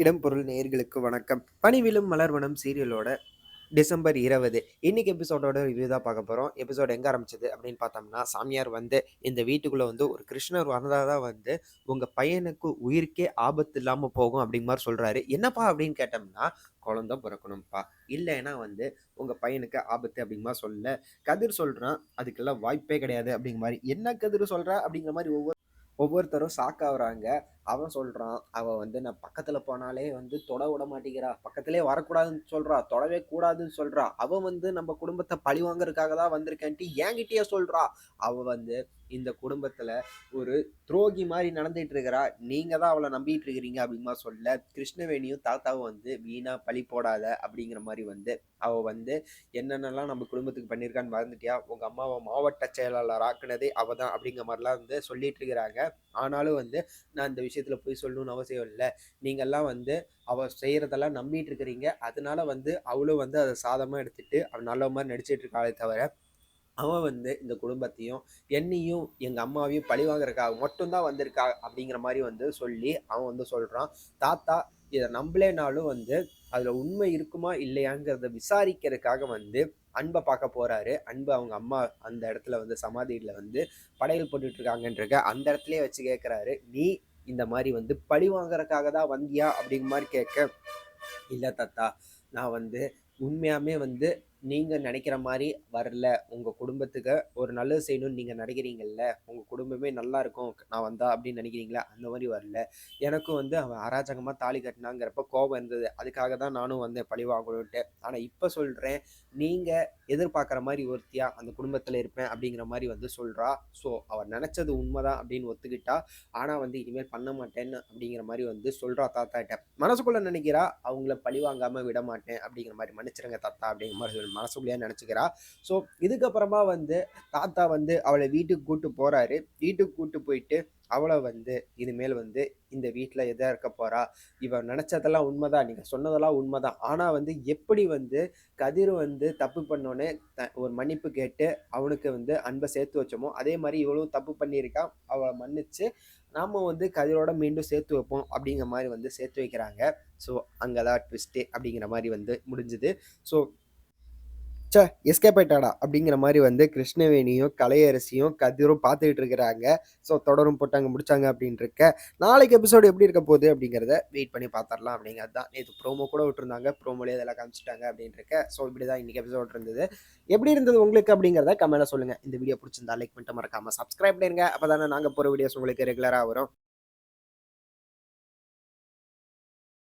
இடம்பொருள் நேர்களுக்கு வணக்கம். பணிவிலும் மலர்வனம் சீரியலோட டிசம்பர் இருபது. இன்னைக்கு எபிசோடோட ரிவ்யூ தான் பார்க்க போகிறோம் எபிசோட் எங்கே ஆரம்பிச்சது அப்படின்னு பார்த்தோம்னா சாமியார் வந்து இந்த வீட்டுக்குள்ளே வந்து ஒரு கிருஷ்ணர் வந்ததாக தான் வந்து உங்கள் பையனுக்கு உயிருக்கே ஆபத்து இல்லாமல் போகும் அப்படிங்க மாதிரி சொல்கிறாரு என்னப்பா அப்படின்னு கேட்டோம்னா குழந்தை பிறக்கணும்ப்பா. இல்லைன்னா வந்து உங்கள் பையனுக்கு ஆபத்து அப்படிங்கமா சொல்ல கதிர் சொல்கிறான் அதுக்கெல்லாம் வாய்ப்பே கிடையாது அப்படிங்கிற மாதிரி. என்ன கதிர் சொல்கிறா அப்படிங்கிற மாதிரி ஒவ்வொரு ஒவ்வொருத்தரும் சாக்காகிறாங்க அவன் சொல்கிறான் அவள் வந்து நான் பக்கத்தில் போனாலே வந்து தொட விட மாட்டேங்கிறா. பக்கத்திலே வரக்கூடாதுன்னு சொல்கிறா தொடவே கூடாதுன்னு சொல்கிறா அவள் வந்து நம்ம குடும்பத்தை பழி வாங்கறதுக்காக தான் வந்திருக்கேன்ட்டு என்கிட்டயே சொல்கிறா அவள் வந்து இந்த குடும்பத்தில் ஒரு துரோகி மாதிரி நடந்துட்டு இருக்கிறா. நீங்கள் தான் அவளை நம்பிட்டு இருக்கிறீங்க. அப்படிங்கிற சொல்ல கிருஷ்ணவேணியும் தாத்தாவும் வந்து வீணா பழி போடாத. அப்படிங்கிற மாதிரி வந்து அவள் வந்து என்னென்னலாம் நம்ம குடும்பத்துக்கு பண்ணியிருக்கான்னு மறந்துட்டியா? உங்கள் அம்மாவை மாவட்ட செயலாளர் ஆக்குனதே அவள் தான். அப்படிங்கிற மாதிரிலாம் வந்து சொல்லிட்டு இருக்கிறாங்க. ஆனாலும் வந்து நான் இந்த விஷயம் விஷயத்தில் போய் சொல்லணும்னு அவசியம் இல்லை. நீங்கள்லாம் வந்து அவள் செய்கிறதெல்லாம் நம்பிட்டு இருக்கிறீங்க. அதனால வந்து அவளும் வந்து அதை சாதமாக எடுத்துட்டு அவள் நல்ல மாதிரி நடிச்சிட்டு இருக்காளே தவிர அவன் வந்து இந்த குடும்பத்தையும் என்னையும் எங்கள் அம்மாவையும் பழி வாங்குறதுக்காக மட்டும்தான் வந்திருக்கா அப்படிங்கிற மாதிரி வந்து சொல்லி அவன் வந்து சொல்கிறான் தாத்தா இதை நம்பலேனாலும் வந்து அதில் உண்மை இருக்குமா இல்லையாங்கிறத விசாரிக்கிறதுக்காக வந்து அன்பை பார்க்க போகிறாரு அன்பு அவங்க அம்மா அந்த இடத்துல வந்து சமாதியில் வந்து படையல் போட்டுட்ருக்காங்கன்றக்க அந்த இடத்துலயே வச்சு கேட்குறாரு நீ இந்த மாதிரி வந்து பழி வாங்குறதுக்காக தான் வந்தியா அப்படிங்கிற மாதிரி கேட்க இல்லை தாத்தா நான் வந்து உண்மையாமே வந்து நீங்கள் நினைக்கிற மாதிரி வரல. உங்கள் குடும்பத்துக்கு ஒரு நல்லது செய்யணும்னு நீங்கள் நினைக்கிறீங்கல்ல? உங்கள் குடும்பமே நல்லா இருக்கும் நான் வந்தா அப்படின்னு நினைக்கிறீங்களா? அந்த மாதிரி வரல. எனக்கும் வந்து அவன் அராஜகமாக தாலி கட்டினாங்கிறப்ப கோபம் இருந்தது. அதுக்காக தான் நானும் வந்தேன் பழி வாங்கணுன்ட்டு ஆனால் இப்போ சொல்கிறேன் நீங்கள் எதிர்பார்க்குற மாதிரி ஒருத்தியா அந்த குடும்பத்தில் இருப்பேன் அப்படிங்கிற மாதிரி வந்து சொல்கிறா ஸோ அவர் நினச்சது உண்மைதான் அப்படின்னு ஒத்துக்கிட்டா. ஆனால் வந்து இனிமேல் பண்ண மாட்டேன்னு அப்படிங்கிற மாதிரி வந்து சொல்கிறா தாத்தாட்ட மனசுக்குள்ளே நினைக்கிறா அவங்கள பழி வாங்காமல் விட மாட்டேன் அப்படிங்கிற மாதிரி மன்னிச்சிருங்க தாத்தா அப்படிங்கிற மாதிரி சொல்லி மனசுக்குள்ளேயே நினச்சிக்கிறா. ஸோ இதுக்கப்புறமா வந்து தாத்தா வந்து அவளை வீட்டுக்கு கூப்பிட்டு போகிறாரு வீட்டுக்கு கூப்பிட்டு போயிட்டு அவளை வந்து இனிமேல் வந்து இந்த வீட்டில் எதாக இருக்க போகிறா இவன் நினச்சதெல்லாம் உண்மைதான். நீங்கள் சொன்னதெல்லாம் உண்மைதான். ஆனால் வந்து எப்படி வந்து கதிர் வந்து தப்பு பண்ணோன்னே த ஒரு மன்னிப்பு கேட்டு அவனுக்கு வந்து அன்பை சேர்த்து வச்சோமோ அதே மாதிரி இவளும் தப்பு பண்ணியிருக்கான் அவளை மன்னிச்சு நாம வந்து கதிரோட மீண்டும் சேர்த்து வைப்போம் அப்படிங்கிற மாதிரி வந்து சேர்த்து வைக்கிறாங்க. ஸோ அங்கே தான் ட்விஸ்ட்டு அப்படிங்கிற மாதிரி வந்து முடிஞ்சுது. ஸோ சே எஸ்கேப் ஆயிட்டாடா அப்படிங்கிற மாதிரி வந்து கிருஷ்ணவேணியும் கலையரசியும் கதிரும் பார்த்துக்கிட்டு இருக்கிறாங்க. ஸோ தொடரும் போட்டாங்க முடிச்சாங்க அப்படின்னு இருக்க நாளைக்கு எபிசோடு எப்படி இருக்க போகுது அப்படிங்கிறத வெயிட் பண்ணி பார்த்துடலாம் அப்படிங்கிறது தான். நேற்று ப்ரோமோ கூட விட்டுருந்தாங்க. ப்ரோமோலேயே இதெல்லாம் காமிச்சிட்டாங்க அப்படின்னு இருக்க ஸோ இப்படி தான் இன்றைக்கி எபிசோட் இருந்தது. எப்படி இருந்தது உங்களுக்கு அப்படிங்கிறத கமெண்ட்டில் சொல்லுங்கள் இந்த வீடியோ பிடிச்சிருந்தா லைக் பண்ணிட்டு மறக்காமல் சப்ஸ்கிரைப் பண்ணிருங்க. அப்போ தானே நாங்கள் போகிற வீடியோஸ் உங்களுக்கு ரெகுலராக வரும்.